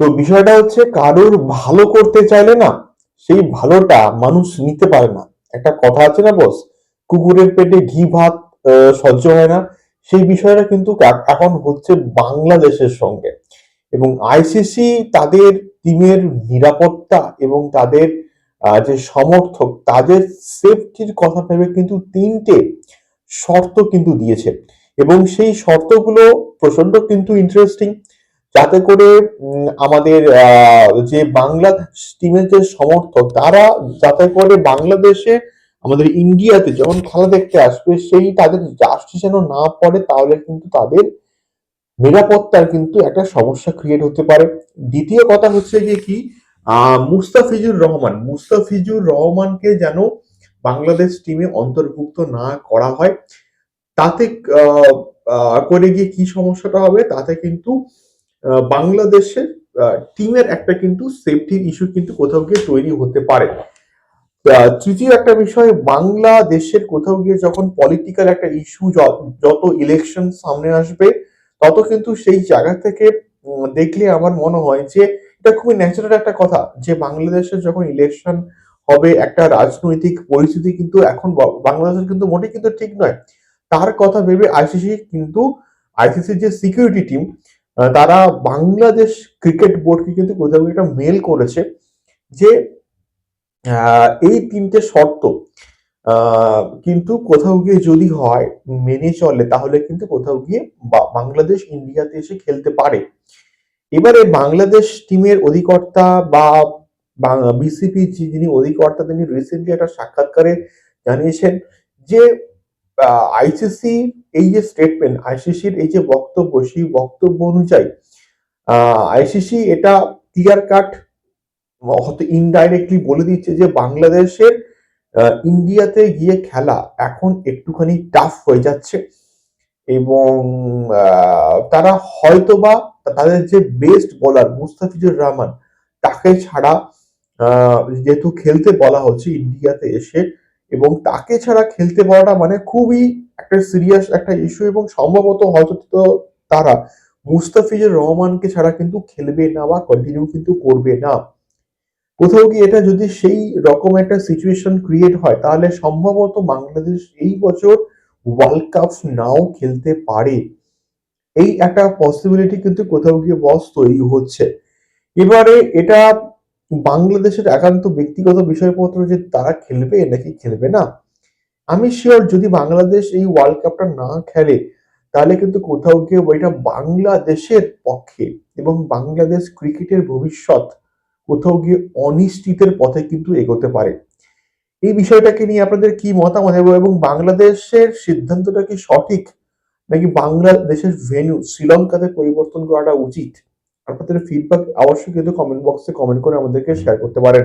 তো বিষয়টা হচ্ছে কারোর ভালো করতে চাইলে না, সেই ভালোটা মানুষ নিতে পারে না। একটা কথা আছে না বস কুকুরের পেটে ঘি ভাত সহ্য হয় না। সেই বিষয়টা কিন্তু এখন হচ্ছে বাংলাদেশের সঙ্গে। এবং আইসিসি তাদের টিমের নিরাপত্তা এবং তাদের যে সমর্থক, তাদের সেফটির কথা ভেবে কিন্তু তিনটে শর্ত কিন্তু দিয়েছে। এবং সেই শর্তগুলো প্রচণ্ড কিন্তু ইন্টারেস্টিং যাতে করে আমাদের যে বাংলা টিমের যে সমর্থক, তারা যাতে করে বাংলাদেশে আমাদের ইন্ডিয়াতে যখন খেলা দেখতে আসবে, সেই তাদের জার্সি যেন না পড়ে, তাহলে কিন্তু তাদের নিরাপত্তার কিন্তু একটা সমস্যা ক্রিয়েট হতে পারে। দ্বিতীয় কথা হচ্ছে গিয়ে কি মুস্তাফিজুর রহমান, মুস্তাফিজুর রহমানকে যেন বাংলাদেশ টিমে অন্তর্ভুক্ত না করা হয়, তাতে করে গিয়ে কি সমস্যাটা হবে? তাতে কিন্তু বাংলাদেশের টিমের একটা কিন্তু সেফটির ইস্যু কিন্তু কোথাও গিয়ে তৈরি হতে পারে। তৃতীয় একটা বিষয়, বাংলাদেশের কোথাও গিয়ে যখন পলিটিক্যাল একটা ইস্যু যত ইলেকশন সামনে আসবে, তত কিন্তু সেই জায়গা থেকে দেখলে আমার মনে হয় যে এটা খুবই ন্যাচারাল একটা কথা যে বাংলাদেশের যখন ইলেকশন হবে, একটা রাজনৈতিক পরিস্থিতি কিন্তু এখন বাংলাদেশের কিন্তু মোটেই কিন্তু ঠিক নয়। তার কথা ভেবে আইসিসি কিন্তু আইসিসির যে সিকিউরিটি টিম তারা বাংলাদেশ ক্রিকেট বোর্ডকে কিন্তু কোথাও একটা মেল করেছে যে এই তিনটে শর্ত কিন্তু কোথাও গিয়ে যদি হয় মেনে চলে, তাহলে কিন্তু কোথাও গিয়ে বাংলাদেশ ইন্ডিয়াতে এসে খেলতে পারে। এবারে বাংলাদেশ টিমের অধিকর্তা বা বিসিপি যিনি অধিকর্তা, তিনি রিসেন্টলি একটা সাক্ষাৎকারে জানিয়েছেন যে আইসিসি এই যে স্টেটমেন্ট আইসিসির এই যে বক্তব্য, সেই বক্তব্য অনুযায়ী আইসিসি এটা ক্লিয়ার কাট হয়তো ইনডাইরেক্টলি বলে দিচ্ছে যে বাংলাদেশের ইন্ডিয়াতে গিয়ে খেলা এখন একটুখানি টাফ হয়ে যাচ্ছে। এবং তারা হয়তোবা তাদের যে বেস্ট বোলার মুস্তাফিজুর রহমান, তাকে ছাড়া যেহেতু খেলতে বলা হচ্ছে ইন্ডিয়াতে এসে এবং তাকে ছাড়া খেলতে পারাটা মানে খুবই একটা সিরিয়াস একটা ইস্যু এবং সম্ভবত হয়তো তারা মুস্তাফিজুর রহমানকে ছাড়া কিন্তু খেলবে না বা কন্টিনিউ কিন্তু করবে না। কোথাও কি এটা যদি সেই রকম একটা সিচুয়েশন ক্রিয়েট হয়, তাহলে সম্ভবত বাংলাদেশ এই বছর ওয়ার্ল্ড কাপ নাও খেলতে পারে। এই একটা পসিবিলিটি কিন্তু কোথাও গিয়ে বস তৈরি হচ্ছে। এবারে এটা বাংলাদেশের একান্ত ব্যক্তিগত বিষয়পত্র যে তারা খেলবে নাকি খেলবে না? আমি শিওর যদি বাংলাদেশ এই ওয়ার্ল্ড কাপটা না খেলে, তাহলে কিন্তু কোথাও গিয়ে ওইটা বাংলাদেশের পক্ষে এবং বাংলাদেশ ক্রিকেটের ভবিষ্যৎ কোথাও গিয়ে অনিশ্চিতের পথে কিন্তু এগোতে পারে। এই বিষয়টাকে নিয়ে আপনাদের কি মতামত এবং বাংলাদেশের সিদ্ধান্তটা কি সঠিক? নাকি বাংলাদেশের ভেন্যু শ্রীলঙ্কাতে পরিবর্তন করাটা উচিত? আপনাদের ফিডব্যাক অবশ্যই কিন্তু কমেন্ট বক্সে কমেন্ট করে আমাদেরকে শেয়ার করতে পারেন।